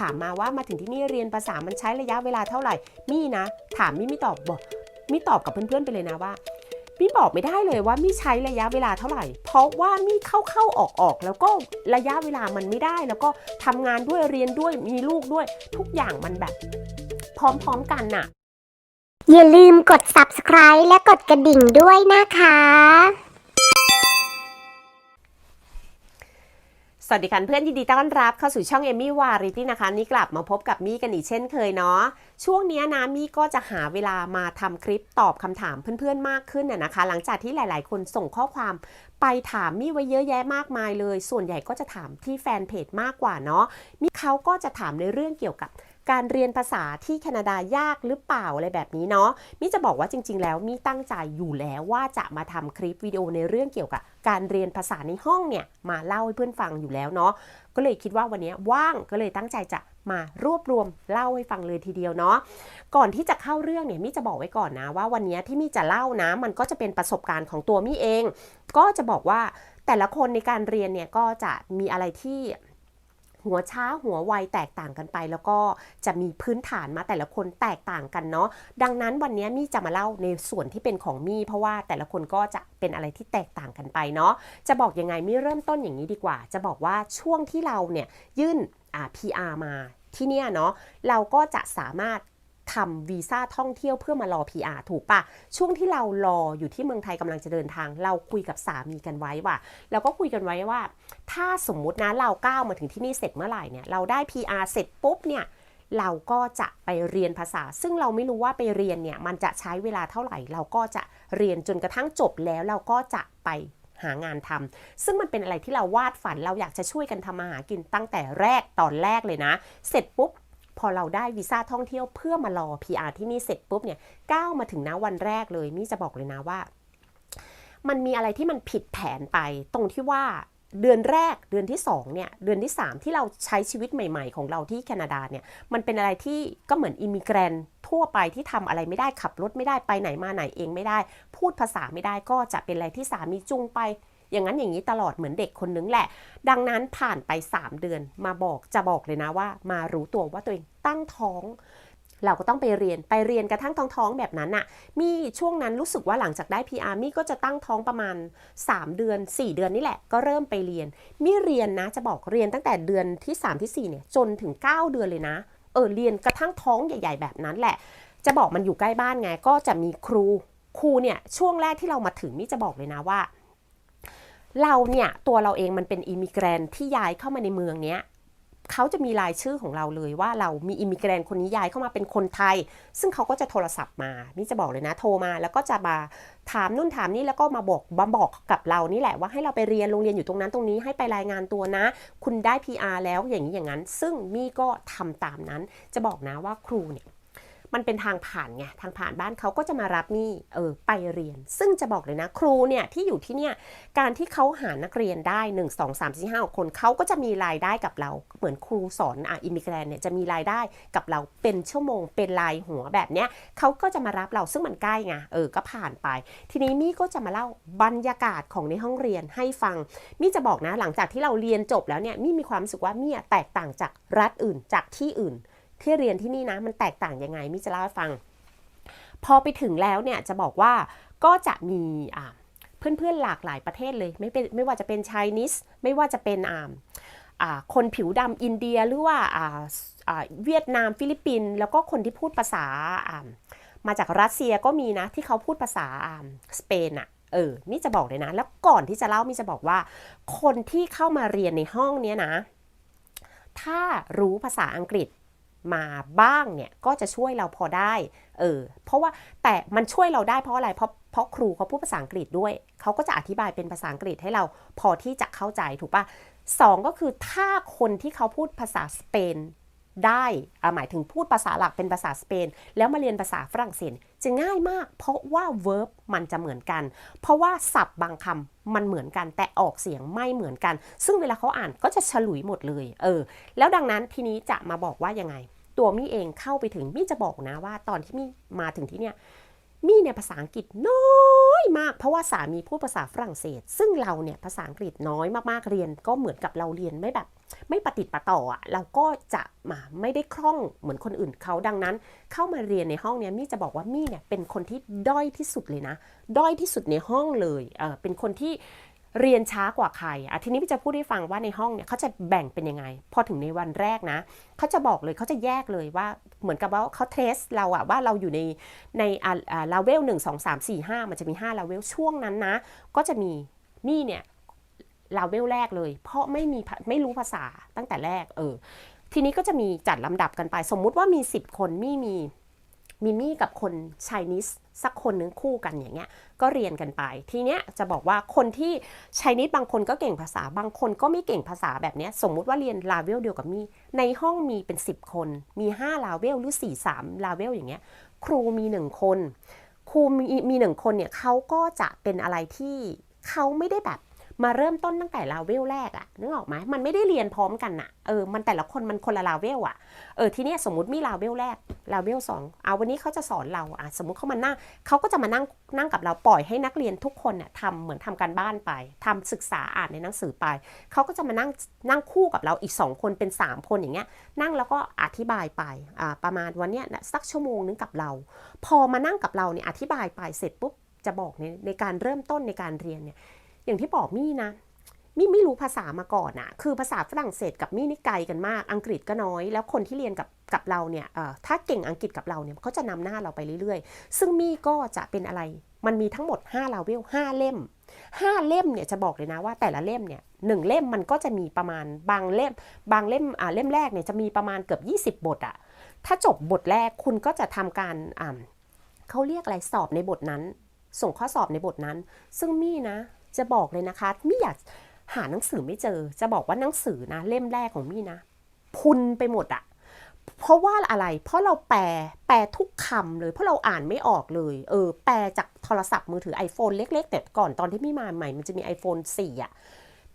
ถามมาว่ามาถึงที่นี่เรียนภาษามันใช้ระยะเวลาเท่าไหร่ มี่นะ ถามมี่ไม่ตอบบอกมี่ตอบกับเพื่อนๆไปเลยนะว่ามี่บอกไม่ได้เลยว่ามี่ใช้ระยะเวลาเท่าไหร่ เพราะว่ามี่เข้าเข้าออกออกๆแล้วก็ระยะเวลามันไม่ได้ แล้วก็ทำงานด้วยเรียนด้วยมีลูกด้วย ทุกอย่างมันแบบ พร้อมๆกันน่ะ อย่าลืมกด subscribe และกดกระดิ่งด้วยนะคะ สวัสดีค่ะเพื่อนยินดีต้อนรับเข้าสู่ช่องเอมี่วาริตี้นะคะ นี่กลับมาพบกับมี่กันอีกเช่นเคยเนาะช่วงนี้นะมี่ก็จะหาเวลามาทำคลิปตอบคำถามเพื่อนๆมากขึ้นน่ะนะคะ หลังจากที่หลายๆ คนส่งข้อความไปถามมี่ไว้เยอะแยะมากมายเลย ส่วนใหญ่ก็จะถามที่แฟนเพจมากกว่าเนาะมี่เขาก็จะถามในเรื่องเกี่ยวกับ การเรียนภาษาที่แคนาดายากหรือเปล่าอะไรแบบนี้เนาะมี่จะบอกว่าจริง ๆ แล้วมีตั้งใจอยู่แล้วว่าจะมาทำคลิปวิดีโอในเรื่องเกี่ยวกับ การเรียนภาษาในห้องเนี่ยมาเล่าให้เพื่อนฟังอยู่แล้วเนาะก็เลยคิดว่าวันนี้ว่างก็เลยตั้งใจจะมารวบรวมเล่าให้ฟังเลยทีเดียวเนาะก่อนที่จะเข้าเรื่องเนี่ยมี่จะบอกไว้ก่อนนะว่าวันนี้ที่มี่จะเล่านะมันก็จะเป็นประสบการณ์ของตัวมี่เอง ก็จะบอกว่าแต่ละคนในการเรียนเนี่ยก็จะมีอะไรที่ หัวช้าหัวไวแตกต่างกันไป แล้วก็จะมีพื้นฐานมาแต่ละคนแตกต่างกันเนาะดังนั้นวันนี้มี่จะมาเล่าในส่วนที่เป็นของมี่เพราะว่าแต่ละคนก็จะเป็นอะไรที่แตกต่างกันไปเนาะจะบอกยังไงมี่เริ่มต้นอย่างนี้ดีกว่า จะบอกว่าช่วงที่เราเนี่ยยื่นอ่า PR มาที่เนี่ยเนาะเราก็จะสามารถ ทำวีซ่าท่องเที่ยวเพื่อมารอ PR ถูกปะช่วงที่เรารออยู่ที่เมืองไทยกำลังจะเดินทาง เราคุยกับสามีกันไว้ว่าเราก็คุยกันไว้ว่า ถ้าสมมุตินะเราก้าวมาถึงที่นี่เสร็จเมื่อไหร่เนี่ยเราได้ PR เสร็จปุ๊บเนี่ยเราก็จะไปเรียนภาษา ซึ่งเราไม่รู้ว่าไปเรียนเนี่ยมันจะใช้เวลาเท่าไหร่ เราก็จะเรียนจนกระทั่งจบแล้วเราก็จะไปหางานทำซึ่งมันเป็นอะไรที่เราวาดฝันเราอยากจะช่วยกันทำมาหากินตั้งแต่แรกตอนแรกเลยนะ เสร็จปุ๊บ พอเราได้วีซ่าท่องเที่ยวเพื่อมารอ PR ที่นี่เสร็จปุ๊บเนี่ยก้าวมาถึงนะวันแรกเลยมี่จะบอกเลยนะว่า มันมีอะไรที่มันผิดแผนไป ตรงที่ว่าเดือนแรกเดือนที่2เนี่ยเดือนที่ 3 ที่เราใช้ชีวิตใหม่ ๆ ของเราที่แคนาดาเนี่ยมันเป็นอะไรที่ก็เหมือนอิมิเกรนทั่วไปที่ทำอะไรไม่ได้ขับรถไม่ได้ไปไหนมาไหนเองไม่ได้ พูดภาษาไม่ได้ก็จะเป็นอะไรที่สามีจุงไป อย่างนั้นอย่างนี้ตลอดเหมือนเด็กคนนึงแหละ ดังนั้นผ่านไป 3 เดือนมาบอกจะบอกเลยนะว่า มารู้ตัวว่าตัวเองตั้งท้อง เราก็ต้องไปเรียนไปเรียนกระทั่งท้องท้องแบบนั้นน่ะ มีช่วงนั้นรู้สึกว่าหลังจากได้ PR มี่ก็จะตั้งท้องประมาณ 3 เดือน 4 เดือนนี่แหละ ก็เริ่มไปเรียนมี่เรียนนะจะบอกเรียนตั้งแต่เดือนที่ 3 ที่4เนี่ยจนถึง 9 เดือนเลยนะ เออเรียนกระทั่งท้องใหญ่ ๆ แบบนั้นแหละ จะบอกมันอยู่ใกล้บ้านไงก็จะมีครูครูเนี่ยช่วงแรกที่เรามาถึงมี่จะบอกเลยนะว่า เราเนี่ยตัวเราเองมันเป็นอิมิเกรนที่ย้ายเข้ามาในเมืองเนี้ยเขาจะมีรายชื่อของเราเลยว่าเรามีอิมิเกรนคนนี้ย้ายเข้ามาเป็นคนไทย ซึ่งเขาก็จะโทรศัพท์มานี่จะบอกเลยนะโทรมาแล้วก็จะมาถามนู่นถามนี่แล้วก็มาบอกมาบอกกับเรานี่แหละว่าให้เราไปเรียนโรงเรียนอยู่ตรงนั้นตรงนี้ให้ไปรายงานตัวนะ คุณได้ PR แล้วอย่างนี้อย่างนั้น ซึ่งมี่ก็ทำตามนั้นจะบอกนะว่าครูเนี่ย มันเป็นทางผ่านไงทางผ่านบ้านเขาก็จะมารับนี่เออไปเรียน ซึ่งจะบอกเลยนะครูเนี่ยที่อยู่ที่เนี่ยการที่เขาหานักเรียนได้ 1 2 3 4 5คนเขาก็จะมีรายได้กับเรา เหมือนครูสอนอะอิมิเกรนเนี่ยจะมีรายได้กับเราเป็นชั่วโมง เป็นรายหัวแบบเนี้ยเขาก็จะมารับเราซึ่งมันใกล้ไงเออก็ผ่านไป ทีนี้มี่ก็จะมาเล่าบรรยากาศของในห้องเรียนให้ฟังมี่จะบอกนะหลังจากที่เราเรียนจบแล้วเนี่ยมี่มีความรู้สึกว่ามี่อะแตกต่างจากรัฐอื่นจากที่อื่น ที่เรียนที่นี่นะมันแตกต่างยังไงมิจะเล่าให้ฟัง พอไปถึงแล้วเนี่ยจะบอกว่าก็จะมีเพื่อนๆหลากหลายประเทศเลยไม่เป็นไม่ว่าจะเป็นไชนีสไม่ว่าจะเป็นอ่าคนผิวดำอินเดียหรือว่าอ่าอ่าเวียดนามฟิลิปปินส์แล้วก็คนที่พูดภาษาอมาจากรัสเซียก็มีนะที่เขาพูดภาษาอ่าสเปนอะเออมิจะบอกเลยนะ แล้วก่อนที่จะเล่ามิจะบอกว่า คนที่เข้ามาเรียนในห้องเนี้ยนะ ถ้ารู้ภาษาอังกฤษ มาบ้างเนี่ยก็จะช่วยเราพอได้ เออ เพราะว่าแต่มันช่วยเราได้เพราะอะไร เพราะเพราะครูเขาพูดภาษาอังกฤษด้วย เขาก็จะอธิบายเป็นภาษาอังกฤษให้เราพอที่จะเข้าใจถูกปะสองก็คือถ้าคนที่เขาพูดภาษาสเปนได้อะหมายถึงพูดภาษาหลักเป็นภาษาสเปน แล้วมาเรียนภาษาฝรั่งเศสจะง่ายมาก เพราะว่า verb มันจะเหมือนกัน เพราะว่าศัพท์บางคำ มันเหมือนกันแต่ออกเสียงไม่เหมือนกัน ซึ่งเวลาเขาอ่านก็จะฉลุยหมดเลยเออแล้วดังนั้นทีนี้จะมาบอกว่ายังไง ตัวมี่เองเข้าไปถึงมี่จะบอกนะว่าตอนที่มี่มาถึงที่เนี่ยมี่ในภาษาอังกฤษน้อย มาก เพราะว่าสามีพูดภาษาฝรั่งเศส ซึ่งเราเนี่ยภาษาอังกฤษน้อยมากๆเรียน ก็เหมือนกับเราเรียนไม่แบบ ไม่ปฏิดประต่ออะเราก็จะมาไม่ได้คล่องเหมือนคนอื่นเขาดังนั้น เข้ามาเรียนในห้องเนี่ยมี่จะบอกว่ามี่เนี่ยเป็นคนที่ด้อยที่สุดเลยนะ ด้อยที่สุดในห้องเลยเออเป็นคนที่ เรียนช้ากว่าใครอะทีนี้พี่จะพูดให้ฟังว่าในห้องเนี่ยเขาจะแบ่งเป็นยังไง พอถึงในวันแรกนะเขาจะบอกเลยเขาจะแยกเลยว่าเหมือนกับว่าเขาเทสเราอะว่าเราอยู่ในในอ่าอ่าลาเวลหนึ่งสองสามสี่ห้ามันจะมีห้าลาเวลช่วงนั้นนะ ก็จะมีมี่เนี่ยลาเวลแรกเลย เพราะไม่มีไม่รู้ภาษาตั้งแต่แรกเออทีนี้ก็จะมีจัดลำดับกันไป สมมุติว่ามี 10 คนมี่มีมีมี่กับคนชายนิส สักคนนึงคู่กันอย่างเงี้ยก็เรียนกันไป ทีเนี้ยจะบอกว่าคนที่ชายนิดบางคนก็เก่งภาษาบางคนก็ไม่เก่งภาษาแบบเนี้ยสมมุติว่าเรียนลาเวลเดียวกับมี่ในห้องมีเป็น 10 คน มี 5 ลาเวลหรือ 4 3 ลาเวลอย่างเงี้ยครูมี 1 คน ครูมีมีหนึ่งคนเนี่ยเขาก็จะเป็นอะไรที่เขาไม่ได้แบบ มาเริ่มต้นตั้งแต่ลาเวลแรกอะนึกออกไหมมันไม่ได้เรียนพร้อมกันอะเออมันแต่ละคนมันคนละลาเวลอะเออทีเนี้ยสมมติมีลาเวลแรกลาเวลสองเอาวันนี้เขาจะสอนเราอะสมมติเขามานั่งเขาก็จะมานั่งนั่งกับเราปล่อยให้นักเรียนทุกคนเนี่ยทำเหมือนทำการบ้านไปทำศึกษาอ่านในหนังสือไปเขาก็จะมานั่งนั่งคู่กับเราอีกสองคนเป็นสามคนอย่างเงี้ยนั่งแล้วก็อธิบายไปอ่าประมาณวันเนี้ยสักชั่วโมงนึงกับเรา พอมานั่งกับเราเนี่ยอธิบายไปเสร็จปุ๊บจะบอกในในการเริ่มต้นในการเรียนเนี่ย อย่างที่บอกมี่นะมี่ไม่รู้ภาษามาก่อนอะคือภาษาฝรั่งเศสกับมี่นี่ไกลกันมาก อังกฤษก็น้อย แล้วคนที่เรียนกับกับเราเนี่ยถ้าเก่งอังกฤษกับเราเนี่ยเขาจะนำหน้าเราไปเรื่อยๆ ซึ่งมี่ก็จะเป็นอะไร มันมีทั้งหมด5ลาเวล5เล่ม 5 เล่มเนี่ยจะบอกเลยนะว่าแต่ละเล่มเนี่ยหนึ่งเล่มมันก็จะมีประมาณบางเล่ม บางเล่มอ่าเล่มแรกเนี่ยจะมีประมาณเกือบ 20 บทอะถ้าจบบทแรกคุณก็จะทำการอ่าเขาเรียกอะไรสอบในบทนั้น ส่งข้อสอบในบทนั้น ซึ่งมี่นะ จะบอกเลยนะคะมี่อยากหาหนังสือไม่เจอ จะบอกว่าหนังสือนะ เล่มแรกของมี่นะ พุนไปหมดอะเพราะว่าอะไร เพราะเราแปล แปลทุกคำเลย เพราะเราอ่านไม่ออกเลย เออ แปลจากโทรศัพท์มือถือ iPhone เล็ก ๆ แต่ก่อนตอนที่มี่มาใหม่ มันจะมี iPhone 4อะ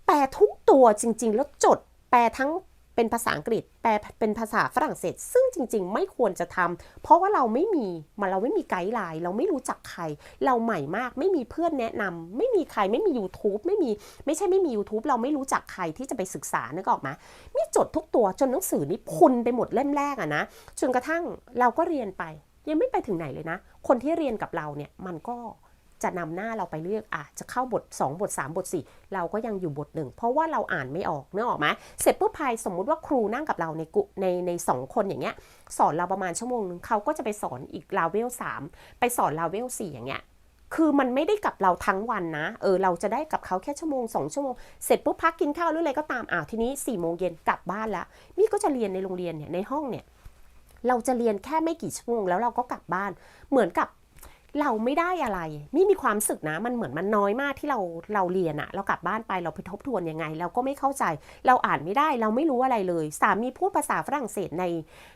แปลทุกตัวจริง ๆ แล้วจด แปลทั้ง เป็นภาษาอังกฤษ แปลเป็นภาษาฝรั่งเศส ซึ่งจริง ๆ ไม่ควรจะทำเพราะว่าเราไม่มีมันเราไม่มีไกด์ไลน์เราไม่รู้จักใคร เราใหม่มากไม่มีเพื่อนแนะนำไม่มีใครไม่มี YouTube ไม่มีไม่ใช่ไม่มี YouTube เราไม่รู้จักใครที่จะไปศึกษานึกออกไหมมีจดทุกตัวจนหนังสือนี่พุนไปหมดเล่มแรกอะนะจนกระทั่งเราก็เรียนไป ยังไม่ไปถึงไหนเลยนะ คนที่เรียนกับเราเนี่ยมันก็ จะนำหน้าเราไปเลือกอะจะเข้าบท 2 บท 3 บท 4 เราก็ยังอยู่บทหนึ่งเพราะว่าเราอ่านไม่ออกเนื้อออกไหมเสร็จปุ๊บพายสมมุติว่าครูนั่งกับเราในกุในในสองคนอย่างเงี้ยสอนเราประมาณชั่วโมงนึงเขาก็จะไปสอนอีกลาเวล3ไปสอนลาเวล4อย่างเงี้ยคือมันไม่ได้กับเราทั้งวันนะ เออ เราจะได้กับเขาแค่ชั่วโมงสองชั่วโมง เสร็จปุ๊บพักกินข้าวหรืออะไรก็ตามอ้าวทีนี้4ี่โมงเย็นกลับบ้านละมี่ก็จะเรียนในโรงเรียนเนี่ยในห้องเนี่ย เราจะเรียนแค่ไม่กี่ชั่วโมงแล้วเราก็กลับบ้าน เหมือนกับ เราไม่ได้อะไร ไม่มีความสึกนะ มันเหมือนมันน้อยมากที่เราเราเรียนอะเรากลับบ้านไปเราไปทบทวนยังไง เราก็ไม่เข้าใจ เราอ่านไม่ได้เราไม่รู้อะไรเลย สามีพูดภาษาฝรั่งเศสใน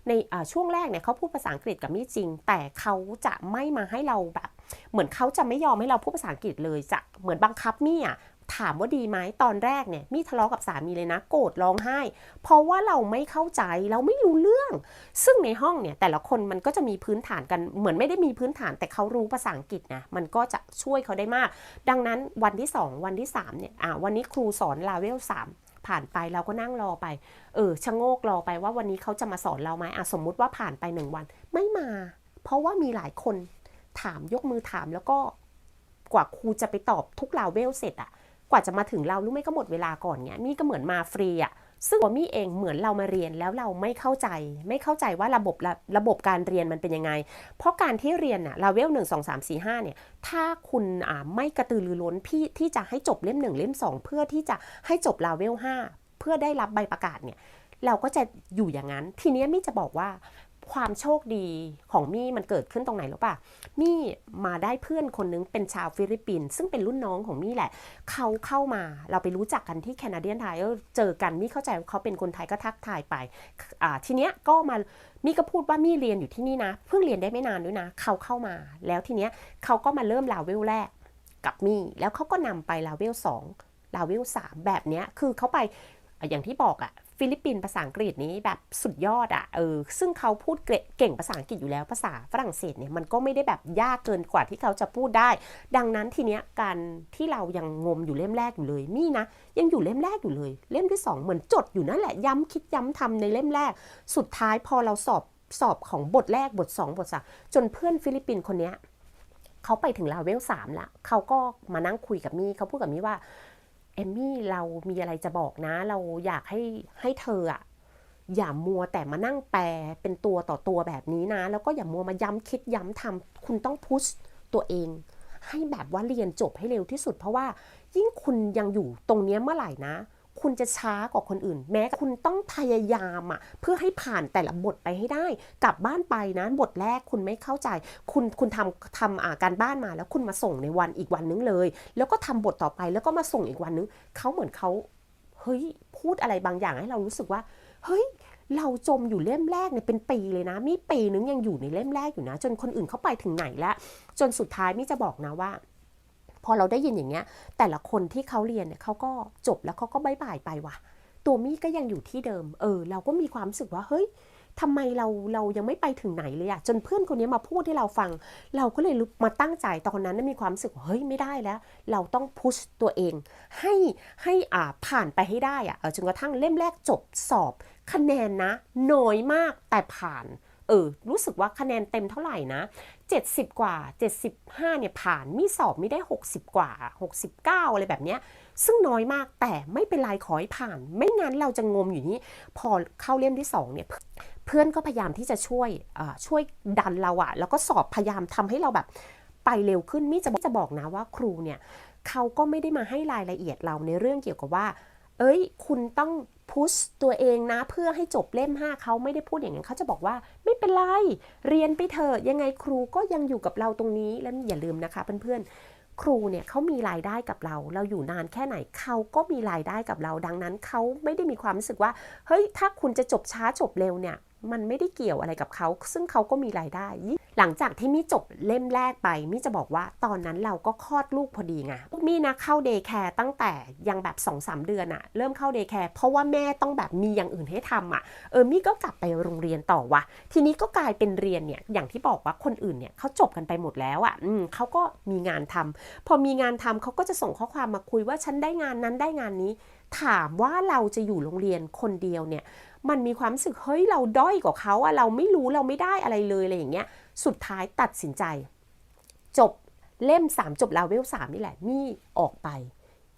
ในช่วงแรกเนี่ยเขาพูดภาษาอังกฤษกับมี่จริง แต่เขาจะไม่มาให้เราแบบ เหมือนเขาจะไม่ยอมให้เราพูดภาษาอังกฤษเลยจะเหมือนบังคับมี่อะ ถามว่าดีไหมตอนแรกเนี่ยมี่ทะเลาะกับสามีเลยนะ โกรธร้องไห้ เพราะว่าเราไม่เข้าใจเราไม่รู้เรื่อง ซึ่งในห้องเนี่ยแต่ละคนมันก็จะมีพื้นฐานกันเหมือนไม่ได้มีพื้นฐาน แต่เขารู้ภาษาอังกฤษนะมันก็จะช่วยเขาได้มาก ดังนั้นวันที่ 2 วันที่3เนี่ยอ่าวันนี้ครูสอนลาเวล3ผ่านไปเราก็นั่งรอไป เออชะโงกรอไปว่าวันนี้เขาจะมาสอนเราไหมอะสมมุติว่าผ่านไปหนึ่งวัน ไม่มา เพราะว่ามีหลายคนถามยกมือถามแล้วก็กว่าครูจะไปตอบทุกลาเวลเสร็จอะ กว่าจะมาถึงเรารู้ไหมก็หมดเวลาก่อนเนี้ยมี่ก็เหมือนมาฟรีอะซึ่งมี่เองเหมือนเรามาเรียนแล้วเราไม่เข้าใจ ไม่เข้าใจว่าระบบระระบบการเรียนมันเป็นยังไง เพราะการที่เรียนอะลาเวลหนึ่งสองสามสี่ห้าเนี่ยถ้าคุณอ่าไม่กระตือรือร้นพี่ที่จะให้จบเล่มหนึ่งเล่มสองเพื่อที่จะให้จบลาเวลห้าเพื่อได้รับใบประกาศเนี่ยเราก็จะอยู่อย่างนั้น ทีนี้มี่จะบอกว่า ความโชคดีของมี่มันเกิดขึ้นตรงไหนหรือป่ะมี่มาได้เพื่อนคนนึงเป็นชาวฟิลิปปินส์ซึ่งเป็นรุ่นน้องของมี่แหละ เขาเข้ามาเราไปรู้จักกันที่แคนาเดียนไทยเจอกันมี่เข้าใจว่าเขาเป็นคนไทยก็ทักทายไปอ่าทีเนี้ยก็มามี่ก็พูดว่ามี่เรียนอยู่ที่นี่นะ เพิ่งเรียนได้ไม่นานด้วยนะ เขาเข้ามา แล้วทีเนี้ยเขาก็มาเริ่มลาเวลแรกกับมี่แล้วเขาก็นำไปลาเวลสองลาเวลสามแบบเนี้ยคือเขาไปอย่างที่บอกอะ ฟิลิปปินส์ภาษาอังกฤษนี้แบบสุดยอดอะ่ะเออซึ่งเขาพูดเก่งภาษาอังกฤษอยู่แล้วภาษาฝรั่งเศสเนี่ยมันก็ไม่ได้แบบยากเกินกว่าที่เขาจะพูดได้ ดังนั้นทีเนี้ยการที่เรายังงมอยู่เล่มแรกอยู่เลยมี่นะยังอยู่เล่มแรกอยู่เลย เล่มที่สองเหมือนจดอยู่นั่นแหละย้ำคิดย้ำทำในเล่มแรก สุดท้ายพอเราสอบสอบของบทแรกบทสองบทสามจนเพื่อนฟิลิปปินส์คนเนี้ยเขาไปถึงลาเวลสามละเขาก็มานั่งคุยกับมี่เขาพูดกับมี่ว่า เอมมี่เรามีอะไรจะบอกนะ เราอยากให้ให้เธออะอย่ามัวแต่มานั่งแปลเป็นตัวต่อตัวแบบนี้นะ แล้วก็อย่ามัวมาย้ำคิดย้ำทำคุณต้องพุชตัวเอง ให้แบบว่าเรียนจบให้เร็วที่สุด เพราะว่ายิ่งคุณยังอยู่ตรงนี้เมื่อไหร่นะ คุณจะช้ากว่าคนอื่น แม้คุณต้องพยายามอะเพื่อให้ผ่านแต่ละบทไปให้ได้ กลับบ้านไปนะบทแรกคุณไม่เข้าใจ คุณคุณทำทำอ่าการบ้านมาแล้วคุณมาส่งในวันอีกวันนึงเลย แล้วก็ทำบทต่อไปแล้วก็มาส่งอีกวันนึงเขาเหมือนเขาเฮ้ยพูดอะไรบางอย่างให้เรารู้สึกว่าเฮ้ยเราจมอยู่เล่มแรกเนี่ยเป็นปีเลยนะ มีปีนึงยังอยู่ในเล่มแรกอยู่นะ จนคนอื่นเขาไปถึงไหนแล้ว จนสุดท้ายมิจะบอกนะว่า พอเราได้ยินอย่างเงี้ย แต่ละคนที่เขาเรียนเนี่ยเขาก็จบแล้วเขาก็บายบายไปว่ะ ตัวมี่ก็ยังอยู่ที่เดิม เออ เราก็มีความรู้สึกว่าเฮ้ยทำไมเราเรายังไม่ไปถึงไหนเลยอะจนเพื่อนคนนี้มาพูดให้เราฟัง เราก็เลยมาตั้งใจตอนนั้นมีความรู้สึกว่าเฮ้ยไม่ได้แล้ว เราต้องพุชตัวเอง ให้ให้อ่าผ่านไปให้ได้อะจนกระทั่งเล่มแรกจบสอบ คะแนนนะน้อยมากแต่ผ่าน เออ รู้สึกว่าคะแนนเต็มเท่าไหร่นะ 70 กว่า 75 เนี่ยผ่านมีสอบไม่ได้ 60 กว่า 69 อะไรแบบเนี้ย ซึ่งน้อยมากแต่ไม่เป็นไรขอให้ผ่าน ไม่งั้นเราจะงมอยู่นี่พอเข้าเล่มที่ 2 เนี่ยเพื่อนก็พยายามที่จะช่วยอ่าช่วยดันเราอะแล้วก็สอบพยายามทำให้เราแบบไปเร็วขึ้นมิจะจะบอกนะว่าครูเนี่ยเขาก็ไม่ได้มาให้รายละเอียดเราในเรื่องเกี่ยวกับว่า เอ้ย คุณต้อง พุชตัวเองนะเพื่อให้จบเล่ม 5เขาไม่ได้พูดอย่างนั้นเขาจะบอกว่าไม่เป็นไร เรียนไปเถอะยังไงครูก็ยังอยู่กับเราตรงนี้แล้วอย่าลืมนะคะเพื่อนๆ ครูเนี่ยเขามีรายได้กับเรา เราอยู่นานแค่ไหนเขาก็มีรายได้กับเราดังนั้นเขาไม่ได้มีความรู้สึกว่าเฮ้ยถ้าคุณจะจบช้าจบเร็วเนี่ย มันไม่ได้เกี่ยวอะไรกับเขา ซึ่งเขาก็มีรายได้ หลังจากที่มี่จบเล่มแรกไป มี่จะบอกว่าตอนนั้นเราก็คลอดลูกพอดีไงมี่นะเข้าเดย์แคร์ตั้งแต่ยังแบบ2อสเดือนอะเริ่มเข้าเดย์แคร์เพราะว่าแม่ต้องแบบมีอย่างอื่นให้ทำอะเออมี่ก็กลับไปโรงเรียนต่อวะทีนี้ก็กลายเป็นเรียนเนี่ยอย่างที่บอกว่าคนอื่นเนี่ยเขาจบกันไปหมดแล้วอะอืมเขาก็มีงานทำพอมีงานทำเขาก็จะส่งข้อความมาคุยว่าฉันได้งานนั้นได้งานนี้ถามว่าเราจะอยู่โรงเรียนคนเดียวเนี่ย มันมีความรู้สึกเฮ้ยเราด้อยกว่าเขาอะเราไม่รู้เราไม่ได้อะไรเลยอะไรอย่างเงี้ย สุดท้ายตัดสินใจ จบเล่ม 3 จบลาเวล3นี่แหละนี่ออกไป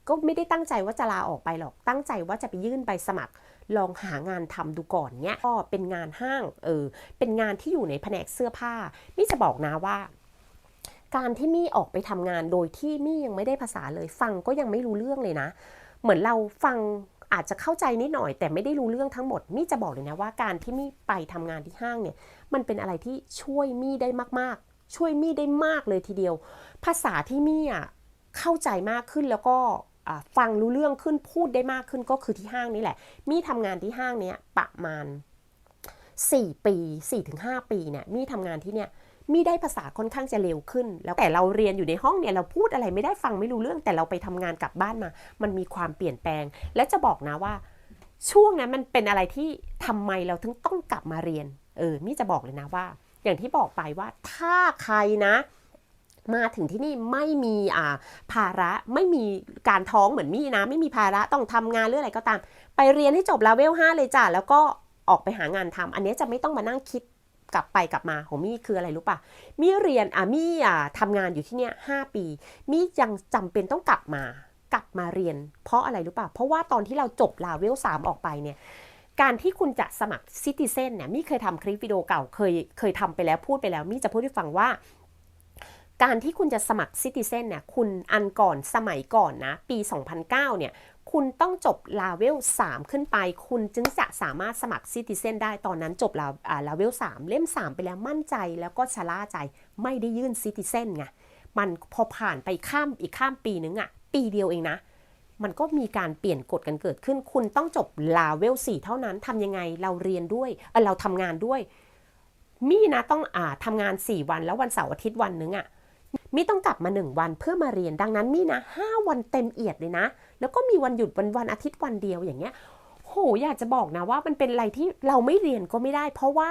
ก็ไม่ได้ตั้งใจว่าจะลาออกไปหรอกตั้งใจว่าจะไปยื่นใบสมัคร ลองหางานทำดูก่อนเนี้ยก็เป็นงานห้างเออเป็นงานที่อยู่ในแผนกเสื้อผ้ามี่จะบอกนะว่าการที่มี่ออกไปทำงานโดยที่มี่ยังไม่ได้ภาษาเลยฟังก็ยังไม่รู้เรื่องเลยนะ เหมือนเราฟังอาจจะเข้าใจนิดหน่อย แต่ไม่ได้รู้เรื่องทั้งหมดมี่จะบอกเลยนะว่าการที่มี่ไปทำงานที่ห้างเนี่ยมันเป็นอะไรที่ช่วยมี่ได้มากๆ ช่วยมี่ได้มากเลยทีเดียว ภาษาที่มี่อะเข้าใจมากขึ้นแล้วก็ฟังรู้เรื่องขึ้นพูดได้มากขึ้นก็คือที่ห้างนี่แหละ มี่ทำงานที่ห้างเนี้ยประมาณ 4 ปี 4-5 ปีเนี่ยมี่ทำงานที่เนี่ย มี่ได้ภาษาค่อนข้างจะเร็วขึ้น แล้วแต่เราเรียนอยู่ในห้องเนี่ยเราพูดอะไรไม่ได้ฟังไม่รู้เรื่อง แต่เราไปทำงานกลับบ้านมา มันมีความเปลี่ยนแปลง และจะบอกนะว่า ช่วงนั้นมันเป็นอะไรที่ทำไมเราถึงต้องกลับมาเรียน เออมี่จะบอกเลยนะว่า อย่างที่บอกไปว่าถ้าใครนะมาถึงที่นี่ไม่มีอ่าภาระไม่มีการท้องเหมือนมี่นะ ไม่มีภาระต้องทำงานหรืออะไรก็ตาม ไปเรียนให้จบลาเวล5เลยจ้ะแล้วก็ออกไปหางานทำอันนี้จะไม่ต้องมานั่งคิด กลับไปกลับมาของมี่คืออะไรรู้ปะมี่เรียนอะมี่อะทำงานอยู่ที่เนี่ยห้าปี มี่ยังจำเป็นต้องกลับมากลับมาเรียน เพราะอะไรรู้ปะเพราะว่าตอนที่เราจบลาเวลสามออกไปเนี่ยการที่คุณจะสมัครซิติเซนเนี่ยมี่เคยทำคลิปวิดีโอเก่าเคยเคยทำไปแล้วพูดไปแล้วมี่จะพูดให้ฟังว่า การที่คุณจะสมัครซิติเซนเนี่ยคุณอันก่อนสมัยก่อนนะ ปี 2009 เนี่ย คุณต้องจบลาเวล 3 ขึ้นไป คุณจึงจะสามารถสมัครซิติเซนได้ตอนนั้นจบลาลาเวล 3 เล่ม 3 ไปแล้วมั่นใจแล้วก็ชะล่าใจไม่ได้ยื่นซิติเซนไงมันพอผ่านไปข้ามอีกข้ามปีนึงอะปีเดียวเองนะ มันก็มีการเปลี่ยนกฎกันเกิดขึ้น คุณต้องจบลาเวล 4 เท่านั้นทำยังไงเราเรียนด้วยเออเราทำงานด้วยมี่นะต้องอ่าทำงาน 4 วันแล้ววันเสาร์อาทิตย์วันนึงอะ่ะ มีต้องกลับมา 1 วันเพื่อมาเรียนดังนั้นมี่นะ5วันเต็มเอียดเลยนะ แล้วก็มีวันหยุดวันวันอาทิตย์วันเดียวอย่างเงี้ย โหโหอยากจะบอกนะว่ามันเป็นอะไรที่เราไม่เรียนก็ไม่ได้ เพราะว่า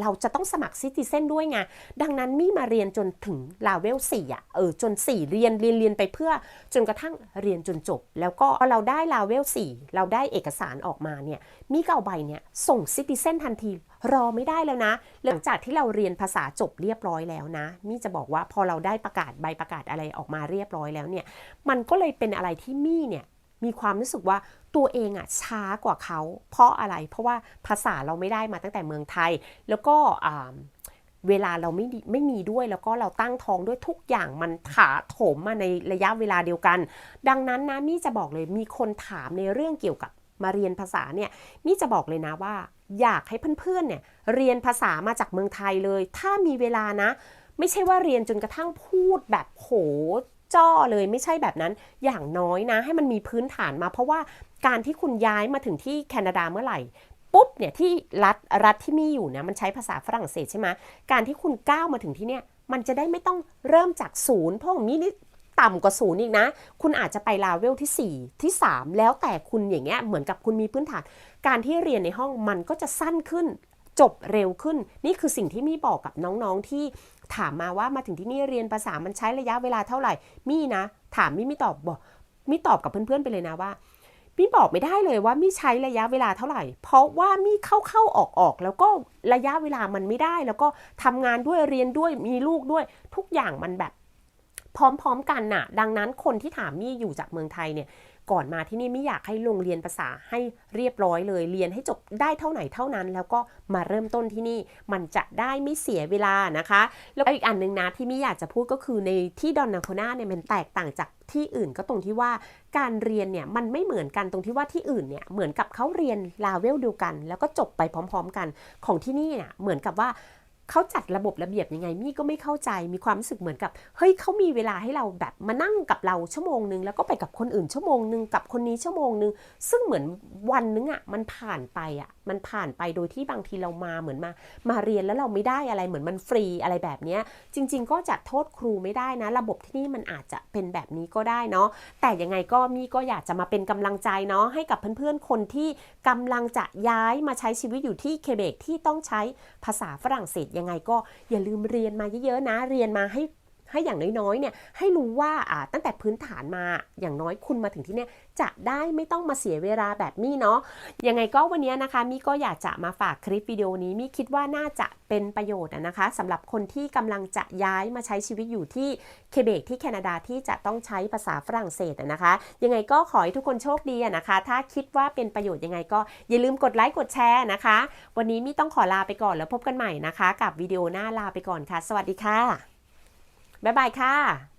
เราจะต้องสมัครซิติเซนด้วยไง ดังนั้นมี่มาเรียนจนถึงลาเวลสี่อะเออจน 4 เรียนเรียนเรียนไปเพื่อจนกระทั่งเรียนจนจบ แล้วก็พอเราได้ลาเวลสี่เราได้เอกสารออกมาเนี่ยมี่ก็เอาใบเนี่ยส่งซิติเซนทันทีรอไม่ได้แล้วนะ หลังจากที่เราเรียนภาษาจบเรียบร้อยแล้วนะมี่จะบอกว่าพอเราได้ประกาศใบประกาศอะไรออกมาเรียบร้อยแล้วเนี่ยมันก็เลยเป็นอะไรที่มี่เนี่ยมีความรู้สึกว่า ตัวเองอะช้ากว่าเขา เพราะอะไรเพราะว่าภาษาเราไม่ได้มาตั้งแต่เมืองไทย แล้วก็เวลาเราไม่ไม่มีด้วยแล้วก็เราตั้งท้องด้วยทุกอย่างมันถาโถมมาในระยะเวลาเดียวกัน ดังนั้นนะมี่จะบอกเลยมีคนถามในเรื่องเกี่ยวกับมาเรียนภาษาเนี่ยมี่จะบอกเลยนะว่า อยากให้เพื่อนๆเนี่ยเรียนภาษามาจากเมืองไทยเลย ถ้ามีเวลานะ ไม่ใช่ว่าเรียนจนกระทั่งพูดแบบโห จ้อเลยไม่ใช่แบบนั้นอย่างน้อยนะ ให้มันมีพื้นฐานมา เพราะว่าการที่คุณย้ายมาถึงที่แคนาดาเมื่อไหร่ปุ๊บเนี่ยที่รัฐรัฐที่มีอยู่เนี่ยมันใช้ภาษาฝรั่งเศสใช่ไหมการที่คุณก้าวมาถึงที่เนี่ยมันจะได้ไม่ต้องเริ่มจากศูนย์เพราะมีนี่ต่ำกว่าศูนย์อีกนะ คุณอาจจะไปลาเวลที่ 4 ที่ 3 แล้วแต่คุณอย่างเงี้ยเหมือนกับคุณมีพื้นฐาน การที่เรียนในห้องมันก็จะสั้นขึ้น จบเร็วขึ้น นี่คือสิ่งที่มี่บอกกับน้องๆที่ถามมาว่ามาถึงที่นี่เรียนภาษามันใช้ระยะเวลาเท่าไหร่ มี่นะ ถามมี่ไม่ตอบบอกมี่ตอบกับเพื่อนๆไปเลยนะว่ามี่บอกไม่ได้เลยว่ามี่ใช้ระยะเวลาเท่าไหร่ เพราะว่ามี่เข้าเข้าออกออกแล้วก็ระยะเวลามันไม่ได้ แล้วก็ทำงานด้วยเรียนด้วยมีลูกด้วย ทุกอย่างมันแบบ พร้อมๆกันน่ะ ดังนั้นคนที่ถามมี่อยู่จากเมืองไทยเนี่ย ก่อนมาที่นี่ไม่อยากให้ลงเรียนภาษาให้เรียบร้อยเลย เรียนให้จบได้เท่าไหนเท่านั้น แล้วก็มาเริ่มต้นที่นี่มันจะได้ไม่เสียเวลานะคะ แล้วอีกอันหนึงนะที่มี่อยากจะพูดก็คือในที่ดอนนาโคนาเนี่ยมันแตกต่างจากที่อื่นก็ตรงที่ว่าการเรียนเนี่ยมันไม่เหมือนกันตรงที่ว่าที่อื่นเนี่ยเหมือนกับเขาเรียนลาเวลเดียวกัน แล้วก็จบไปพร้อม ๆ กันของที่นี่เนี่ยเหมือนกับว่า เขาจัดระบบระเบียบยังไงมี่ก็ไม่เข้าใจมีความรู้สึกเหมือนกับ เฮ้ยเขามีเวลาให้เราแบบมานั่งกับเราชั่วโมงนึงแล้วก็ไปกับคนอื่นชั่วโมงนึงกับคนนี้ชั่วโมงนึงซึ่งเหมือนวันนึงอะ่ะมันผ่านไปอะ่ะมันผ่านไปโดยที่บางทีเรามาเหมือนมา มาเรียนแล้วเราไม่ได้อะไรเหมือนมันฟรีอะไรแบบเนี้ยจริง ๆ ก็จะโทษครูไม่ได้นะ ระบบที่นี่มันอาจจะเป็นแบบนี้ก็ได้เนาะแต่ยังไงก็มี่ก็อยากจะมาเป็นกำลังใจเนาะให้กับเพื่อนๆคนที่ กำลังจะย้ายมาใช้ชีวิตอยู่ที่เคเบกที่ต้องใช้ภาษาฝรั่งเศสยังไงก็อย่าลืมเรียนมาเยอะๆนะ เรียนมาให้ ให้อย่างน้อยๆเนี่ยให้รู้ว่าตั้งแต่พื้นฐานมาอย่างน้อยคุณมาถึงที่เนี่ยจะได้ไม่ต้องมาเสียเวลาแบบมี่เนาะยังไงก็วันนี้นะคะมี่ก็อยากจะมาฝากคลิปวิดีโอนี้มี่คิดว่าน่าจะเป็นประโยชน์นะคะสำหรับคนที่กำลังจะย้ายมาใช้ชีวิตอยู่ที่เคเบกที่แคนาดาที่จะต้องใช้ภาษาฝรั่งเศสนะคะ ยังไงก็ขอให้ทุกคนโชคดีนะคะ ถ้าคิดว่าเป็นประโยชน์ยังไงก็อย่าลืมกดไลค์กดแชร์นะคะ วันนี้มี่ต้องขอลาไปก่อนแล้วพบกันใหม่นะคะ กับวิดีโอหน้าลาไปก่อนค่ะ สวัสดีค่ะ บ๊ายบายค่ะ